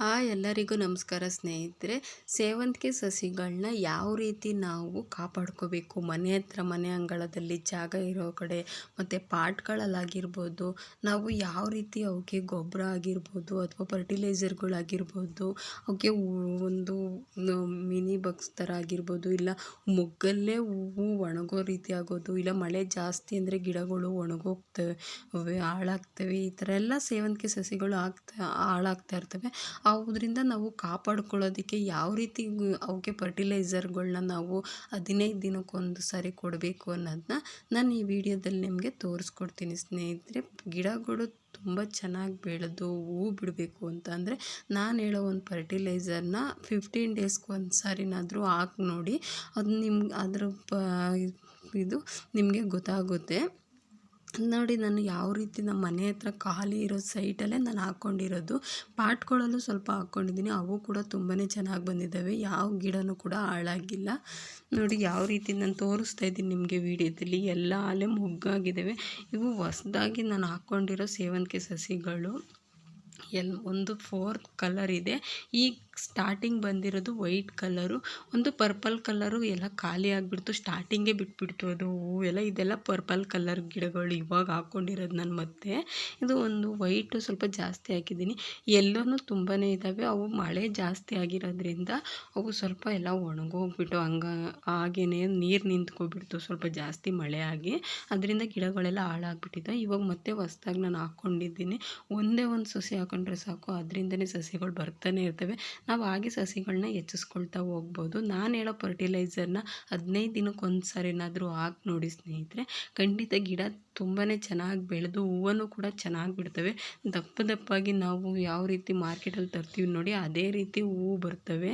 Hi ಎಲ್ಲರಿಗೂ ನಮಸ್ಕಾರ ಸ್ನೇಹಿತರೆ. ಸೇವಂತಿಗೆ ಸಸಿಗಳನ್ನ ಯಾವ ರೀತಿ ನಾವು ಕಾಪಾಡ್ಕೋಬೇಕು? ಮನೆ ಹತ್ರ, ಮನೆ ಅಂಗಳದಲ್ಲಿ ಜಾಗ ಇರೋ ಕಡೆ, ಮತ್ತು ಪಾಟ್ಗಳಲ್ಲಾಗಿರ್ಬೋದು, ನಾವು ಯಾವ ರೀತಿ ಅವಕ್ಕೆ ಗೊಬ್ಬರ ಆಗಿರ್ಬೋದು, ಅಥವಾ ಫರ್ಟಿಲೈಸರ್ಗಳಾಗಿರ್ಬೋದು ಅವಕ್ಕೆ ಒಂದು ಮಿನಿ ಬಕ್ಸ್ ಥರ ಆಗಿರ್ಬೋದು, ಇಲ್ಲ ಮೊಗ್ಗಲ್ಲೇ ಹೂವು ಒಣಗೋ ರೀತಿ ಆಗೋದು, ಇಲ್ಲ ಮಳೆ ಜಾಸ್ತಿ ಅಂದರೆ ಗಿಡಗಳು ಒಣಗೋಗ್ತವೆ, ಹಾಳಾಗ್ತವೆ, ಈ ಥರ ಎಲ್ಲ ಸೇವಂತಿಗೆ ಸಸಿಗಳು ಆಗ್ತಾ, ಹಾಳಾಗ್ತಾ ಇರ್ತವೆ. ಅದರಿಂದ ನಾವು ಕಾಪಾಡ್ಕೊಳ್ಳೋದಕ್ಕೆ ಯಾವ ರೀತಿ ಅವಕ್ಕೆ ಫರ್ಟಿಲೈಸರ್ಗಳನ್ನ ನಾವು ಹದಿನೈದು ದಿನಕ್ಕೊಂದು ಸಾರಿ ಕೊಡಬೇಕು ಅನ್ನೋದನ್ನ ನಾನು ಈ ವಿಡಿಯೋದಲ್ಲಿ ನಿಮಗೆ ತೋರಿಸ್ಕೊಡ್ತೀನಿ ಸ್ನೇಹಿತರೆ. ಗಿಡಗಳು ತುಂಬ ಚೆನ್ನಾಗಿ ಬೆಳೆದು ಹೂ ಬಿಡಬೇಕು ಅಂತ ಅಂದರೆ ನಾನು ಹೇಳೋ ಒಂದು ಫರ್ಟಿಲೈಸರ್ನ ಫಿಫ್ಟೀನ್ ಡೇಸ್ಗೆ ಒಂದು ಸಾರಿನಾದರೂ ಹಾಕಿ ನೋಡಿ. ಅದು ನಿಮ್ಗೆ ಅದ್ರ ಇದು ನಿಮಗೆ ಗೊತ್ತಾಗುತ್ತೆ. ನೋಡಿ ನಾನು ಯಾವ ರೀತಿ ನಮ್ಮ ಮನೆ ಹತ್ರ ಖಾಲಿ ಇರೋ ಸೈಟಲ್ಲೇ ನಾನು ಹಾಕ್ಕೊಂಡಿರೋದು. ಪಾಟ್ಗಳಲ್ಲೂ ಸ್ವಲ್ಪ ಹಾಕ್ಕೊಂಡಿದ್ದೀನಿ. ಅವು ಕೂಡ ತುಂಬಾ ಚೆನ್ನಾಗಿ ಬಂದಿದ್ದಾವೆ. ಯಾವ ಗಿಡನೂ ಕೂಡ ಹಾಳಾಗಿಲ್ಲ. ನೋಡಿ ಯಾವ ರೀತಿ ನಾನು ತೋರಿಸ್ತಾ ಇದ್ದೀನಿ ನಿಮಗೆ ವೀಡಿಯೋದಲ್ಲಿ. ಎಲ್ಲ ಅಲ್ಲೇ ಮುಗ್ಗಾಗಿದ್ದಾವೆ. ಇವು ಹೊಸ್ದಾಗಿ ನಾನು ಹಾಕ್ಕೊಂಡಿರೋ ಸೇವಂತಿಗೆ ಸಸಿಗಳು. ಎಲ್, ಒಂದು ಫೋರ್ ಕಲರ್ ಇದೆ. ಈಗ ಸ್ಟಾರ್ಟಿಂಗ್ ಬಂದಿರೋದು ವೈಟ್ ಕಲರು ಒಂದು ಪರ್ಪಲ್ ಕಲರು ಎಲ್ಲ ಖಾಲಿ ಆಗಿಬಿಡ್ತು ಸ್ಟಾರ್ಟಿಂಗೇ ಬಿಟ್ಬಿಡ್ತು ಅದು, ಹೂವೆಲ್ಲ ಇದೆಲ್ಲ ಪರ್ಪಲ್ ಕಲರ್ ಗಿಡಗಳು ಇವಾಗ ಹಾಕ್ಕೊಂಡಿರೋದು ನಾನು ಮತ್ತೆ. ಇದು ಒಂದು ವೈಟು ಸ್ವಲ್ಪ ಜಾಸ್ತಿ ಹಾಕಿದ್ದೀನಿ. ಎಲ್ಲನೂ ತುಂಬಾ ಇದ್ದಾವೆ ಅವು ಮಳೆ ಜಾಸ್ತಿ ಆಗಿರೋದ್ರಿಂದ ಅವು ಸ್ವಲ್ಪ ಎಲ್ಲ ಒಣಗೋಗ್ಬಿಟ್ಟು ಹಂಗ ಹಾಗೇ ನೀರು ನಿಂತ್ಕೊಬಿಡ್ತು ಸ್ವಲ್ಪ ಜಾಸ್ತಿ ಮಳೆ ಆಗಿ. ಅದರಿಂದ ಗಿಡಗಳೆಲ್ಲ ಹಾಳಾಗ್ಬಿಟ್ಟಿದೆ. ಇವಾಗ ಮತ್ತೆ ಹೊಸ್ದಾಗಿ ನಾನು ಹಾಕ್ಕೊಂಡಿದ್ದೀನಿ ಒಂದೇ ಒಂದು ಸಸಿ ಹಾಕೊಂಡ್ರೆ ಸಾಕು, ಅದರಿಂದನೇ ಸಸಿಗಳು ಬರ್ತಾನೆ ಇರ್ತವೆ. ನಾವು ಹಾಗೆ ಸಸಿಗಳನ್ನ ಹೆಚ್ಚಿಸ್ಕೊಳ್ತಾ ಹೋಗ್ಬೋದು. ನಾನು ಹೇಳೋ ಫರ್ಟಿಲೈಸರ್ನ ಹದಿನೈದು ದಿನಕ್ಕೆ ಒಂದು ಸಾರಿನಾದರೂ ಹಾಕಿ ನೋಡಿ ಸ್ನೇಹಿತರೆ. ಖಂಡಿತ ಗಿಡ ತುಂಬಾ ಚೆನ್ನಾಗಿ ಬೆಳೆದು ಹೂವನ್ನು ಕೂಡ ಚೆನ್ನಾಗಿ ಬಿಡ್ತವೆ. ದಪ್ಪ ದಪ್ಪಾಗಿ ನಾವು ಯಾವ ರೀತಿ ಮಾರ್ಕೆಟಲ್ಲಿ ತರ್ತೀವಿ ನೋಡಿ ಅದೇ ರೀತಿ ಹೂವು ಬರ್ತವೆ.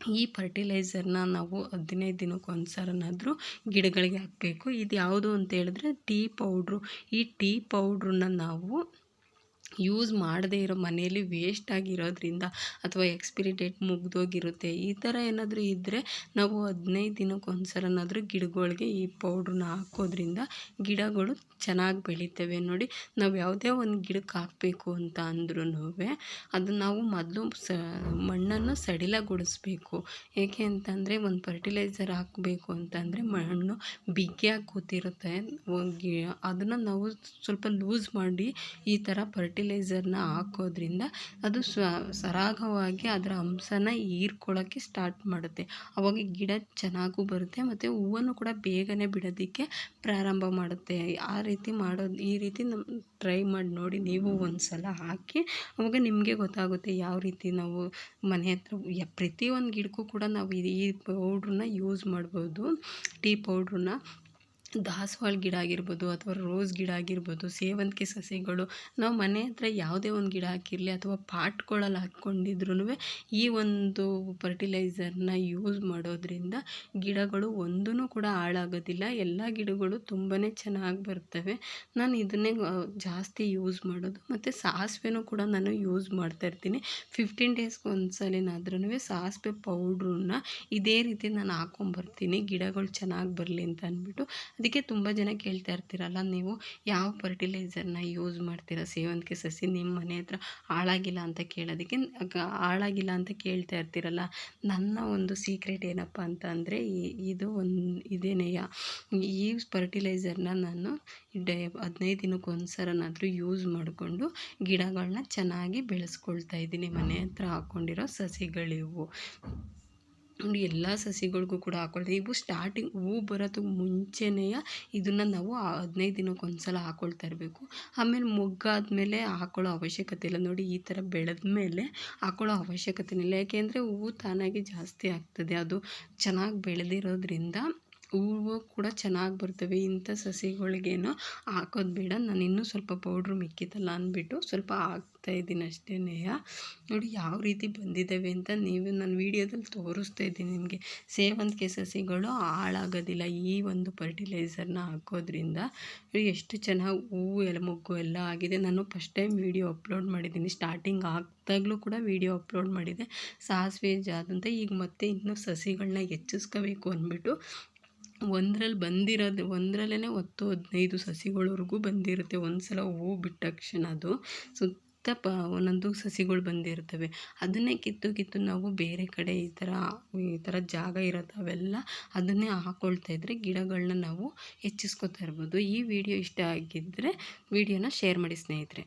ಈ ಫರ್ಟಿಲೈಸರ್ನ ನಾವು ಹದಿನೈದು ದಿನಕ್ಕೆ ಒಂದು ಸರನಾದರೂ ಗಿಡಗಳಿಗೆ ಹಾಕಬೇಕು. ಇದು ಯಾವುದು ಅಂತ ಹೇಳಿದ್ರೆ ಟೀ ಪೌಡ್ರು. ಈ ಟೀ ಪೌಡ್ರನ್ನ ನಾವು ಯೂಸ್ ಮಾಡದೇ ಇರೋ ಮನೆಯಲ್ಲಿ ವೇಸ್ಟ್ ಆಗಿರೋದ್ರಿಂದ ಅಥವಾ ಎಕ್ಸ್ಪಿರಿ ಡೇಟ್ ಮುಗ್ದೋಗಿರುತ್ತೆ. ಈ ಥರ ಏನಾದರೂ ಇದ್ದರೆ ನಾವು ಹದಿನೈದು ದಿನಕ್ಕೆ ಒಂದು ಸಲನಾದರೂ ಗಿಡಗಳಿಗೆ ಈ ಪೌಡ್ರನ್ನ ಹಾಕೋದ್ರಿಂದ ಗಿಡಗಳು ಚೆನ್ನಾಗಿ ಬೆಳಿತವೆ. ನೋಡಿ, ನಾವು ಯಾವುದೇ ಒಂದು ಗಿಡಕ್ಕೆ ಹಾಕಬೇಕು ಅಂತ ಅಂದ್ರೂ ಅದು ನಾವು ಮೊದಲು ಸ, ಮಣ್ಣನ್ನು ಸಡಿಲಗೊಳಿಸ್ಬೇಕು. ಏಕೆ ಅಂತಂದರೆ ಒಂದು ಫರ್ಟಿಲೈಸರ್ ಹಾಕಬೇಕು ಅಂತಂದರೆ ಮಣ್ಣು ಬಿಗಿಯಾಗಿ ಕೂತಿರುತ್ತೆ. ಅದನ್ನು ನಾವು ಸ್ವಲ್ಪ ಲೂಸ್ ಮಾಡಿ ಈ ಥರ ಫರ್ಟಿಲೈಸರ್ನ ಹಾಕೋದ್ರಿಂದ ಅದು ಸರಾಗವಾಗಿ ಅದರ ಅಂಶನ ಹೀರ್ಕೊಳ್ಳೋಕ್ಕೆ ಸ್ಟಾರ್ಟ್ ಮಾಡುತ್ತೆ. ಅವಾಗ ಗಿಡ ಚೆನ್ನಾಗೂ ಬರುತ್ತೆ ಮತ್ತು ಹೂವನ್ನು ಕೂಡ ಬೇಗನೆ ಬಿಡೋದಕ್ಕೆ ಪ್ರಾರಂಭ ಮಾಡುತ್ತೆ. ಆ ರೀತಿ ಮಾಡೋದು, ಈ ರೀತಿ ನಮ್ಮ ಟ್ರೈ ಮಾಡಿ ನೋಡಿ ನೀವು ಒಂದು ಸಲ ಹಾಕಿ ಅವಾಗ ನಿಮಗೆ ಗೊತ್ತಾಗುತ್ತೆ ಯಾವ ರೀತಿ ನಾವು ಮನೆ ಹತ್ರ ಪ್ರತಿಯೊಂದು ಗಿಡಕ್ಕೂ ಕೂಡ ನಾವು ಈ ಪೌಡ್ರನ್ನ ಯೂಸ್ ಮಾಡ್ಬೋದು. ಟೀ ಪೌಡ್ರನ್ನ ದಾಸವಾಳ ಗಿಡ ಆಗಿರ್ಬೋದು ಅಥವಾ ರೋಸ್ ಗಿಡ ಆಗಿರ್ಬೋದು, ಸೇವಂತಿಗೆ ಸಸಿಗಳು, ನಾವು ಮನೆ ಹತ್ರ ಯಾವುದೇ ಒಂದು ಗಿಡ ಹಾಕಿರಲಿ ಅಥವಾ ಪಾಟ್ಗಳಲ್ಲಿ ಹಾಕ್ಕೊಂಡಿದ್ರೂ ಈ ಒಂದು ಫರ್ಟಿಲೈಸರ್ನ ಯೂಸ್ ಮಾಡೋದ್ರಿಂದ ಗಿಡಗಳು ಒಂದೂ ಕೂಡ ಹಾಳಾಗೋದಿಲ್ಲ. ಎಲ್ಲ ಗಿಡಗಳು ತುಂಬಾ ಚೆನ್ನಾಗಿ ಬರ್ತವೆ. ನಾನು ಇದನ್ನೇ ಜಾಸ್ತಿ ಯೂಸ್ ಮಾಡೋದು. ಮತ್ತು ಸಾಸಿವೆನೂ ಕೂಡ ನಾನು ಯೂಸ್ ಮಾಡ್ತಾ ಇರ್ತೀನಿ. ಫಿಫ್ಟೀನ್ ಡೇಸ್ಗೆ ಒಂದು ಸಲಿನಾದ್ರೂ ಸಾಸಿವೆ ಪೌಡ್ರನ್ನ ಇದೇ ರೀತಿ ನಾನು ಹಾಕೊಂಬರ್ತೀನಿ. ಗಿಡಗಳು ಚೆನ್ನಾಗಿ ಬರಲಿ ಅಂತ ಅಂದ್ಬಿಟ್ಟು. ಅದಕ್ಕೆ ತುಂಬ ಜನ ಕೇಳ್ತಾ ಇರ್ತೀರಲ್ಲ, ನೀವು ಯಾವ ಫರ್ಟಿಲೈಸರ್ನ ಯೂಸ್ ಮಾಡ್ತೀರಾ? ಸೇವಂತಿಗೆ ಸಸಿ ನಿಮ್ಮ ಮನೆ ಹತ್ರ ಹಾಳಾಗಿಲ್ಲ ಅಂತ ಕೇಳೋದಕ್ಕೆ ಹಾಳಾಗಿಲ್ಲ ಅಂತ ಕೇಳ್ತಾ ಇರ್ತೀರಲ್ಲ, ನನ್ನ ಒಂದು ಸೀಕ್ರೆಟ್ ಏನಪ್ಪ ಅಂತ ಅಂದರೆ ಇದು ಒಂದು ಇದೇನೆಯ, ಈ ಫರ್ಟಿಲೈಸರ್ನ ನಾನು ಡೇ ಹದಿನೈದು ದಿನಕ್ಕೆ ಒಂದ್ಸಲನಾದರೂ ಯೂಸ್ ಮಾಡಿಕೊಂಡು ಗಿಡಗಳನ್ನ ಚೆನ್ನಾಗಿ ಬೆಳೆಸ್ಕೊಳ್ತಾ ಇದ್ದೀನಿ, ಮನೆ ಹತ್ರ ಹಾಕ್ಕೊಂಡಿರೋ ಸಸಿಗಳಿವು. ಎಲ್ಲ ಸಸಿಗಳಿಗೂ ಕೂಡ ಹಾಕ್ಕೊಳ್ತೀವಿ ಇವು ಸ್ಟಾರ್ಟಿಂಗ್ ಹೂ ಬರೋದು ಮುಂಚೆನೇ ಇದನ್ನು ನಾವು ಹದಿನೈದು ದಿನಕ್ಕೆ ಒಂದು ಸಲ ಹಾಕ್ಕೊಳ್ತಾ ಇರಬೇಕು. ಆಮೇಲೆ ಮೊಗ್ಗಾದ್ಮೇಲೆ ಹಾಕ್ಕೊಳ್ಳೋ ಅವಶ್ಯಕತೆ ಇಲ್ಲ. ನೋಡಿ ಈ ಥರ ಬೆಳೆದ ಮೇಲೆ ಹಾಕ್ಕೊಳ್ಳೋ ಅವಶ್ಯಕತೆ ಇಲ್ಲ. ಯಾಕೆಂದರೆ ಹೂವು ತಾನಾಗಿ ಜಾಸ್ತಿ ಆಗ್ತದೆ. ಅದು ಚೆನ್ನಾಗಿ ಬೆಳೆದಿರೋದ್ರಿಂದ ಹೂವು ಕೂಡ ಚೆನ್ನಾಗಿ ಬರ್ತವೆ. ಇಂಥ ಸಸಿಗಳಿಗೇನು ಹಾಕೋದು ಬೇಡ. ನಾನು ಇನ್ನೂ ಸ್ವಲ್ಪ ಪೌಡ್ರು ಮಿಕ್ಕಿತಲ್ಲ ಅಂದ್ಬಿಟ್ಟು ಸ್ವಲ್ಪ ಹಾಕ್ತಾಯಿದ್ದೀನಿ ಅಷ್ಟೇ ನೋಡಿ ಯಾವ ರೀತಿ ಬಂದಿದ್ದಾವೆ ಅಂತ ನೀವು ನಾನು ವೀಡಿಯೋದಲ್ಲಿ ತೋರಿಸ್ತಾ ಇದ್ದೀನಿ ನಿಮಗೆ. ಸೇವಂತಿಗೆ ಸಸಿಗಳು ಹಾಳಾಗೋದಿಲ್ಲ. ಈ ಒಂದು ಫರ್ಟಿಲೈಸರ್ನ ಹಾಕೋದ್ರಿಂದ ಎಷ್ಟು ಚೆನ್ನಾಗಿ ಹೂವು ಎಲ್ಲ ಮೊಗ್ಗು ಎಲ್ಲ ಆಗಿದೆ. ನಾನು ಫಸ್ಟ್ ಟೈಮ್ ವೀಡಿಯೋ ಅಪ್ಲೋಡ್ ಮಾಡಿದ್ದೀನಿ. ಸ್ಟಾರ್ಟಿಂಗ್ ಆಗ್ತಾಗಲೂ ಕೂಡ ವೀಡಿಯೋ ಅಪ್ಲೋಡ್ ಮಾಡಿದೆ. ಸಾಸಿವೆ ಜಾದಂತ. ಈಗ ಮತ್ತೆ ಇನ್ನೂ ಸಸಿಗಳನ್ನ ಹೆಚ್ಚಿಸ್ಕೋಬೇಕು ಅಂದ್ಬಿಟ್ಟು ಒಂದ್ರಲ್ಲಿ ಬಂದಿರೋದು ಒಂದ್ರಲ್ಲೇ ಹತ್ತು ಹದಿನೈದು ಸಸಿಗಳವರೆಗೂ ಬಂದಿರುತ್ತೆ. ಒಂದು ಸಲ ಹೂವು ಬಿಟ್ಟ ತಕ್ಷಣ ಅದು ಸುತ್ತ ಪ, ಒಂದೊಂದು ಸಸಿಗಳು ಬಂದಿರ್ತವೆ. ಅದನ್ನೇ ಕಿತ್ತು ಕಿತ್ತು ನಾವು ಬೇರೆ ಕಡೆ ಈ ಥರ ಈ ಥರ ಜಾಗ ಇರುತ್ತವೆಲ್ಲ ಅದನ್ನೇ ಹಾಕ್ಕೊಳ್ತಾ ಇದ್ದರೆ ಗಿಡಗಳನ್ನ ನಾವು ಹೆಚ್ಚಿಸ್ಕೊತಾ ಇರ್ಬೋದು. ಈ ವಿಡಿಯೋ ಇಷ್ಟ ಆಗಿದ್ದರೆ ವಿಡಿಯೋನ ಶೇರ್ ಮಾಡಿ ಸ್ನೇಹಿತರೆ.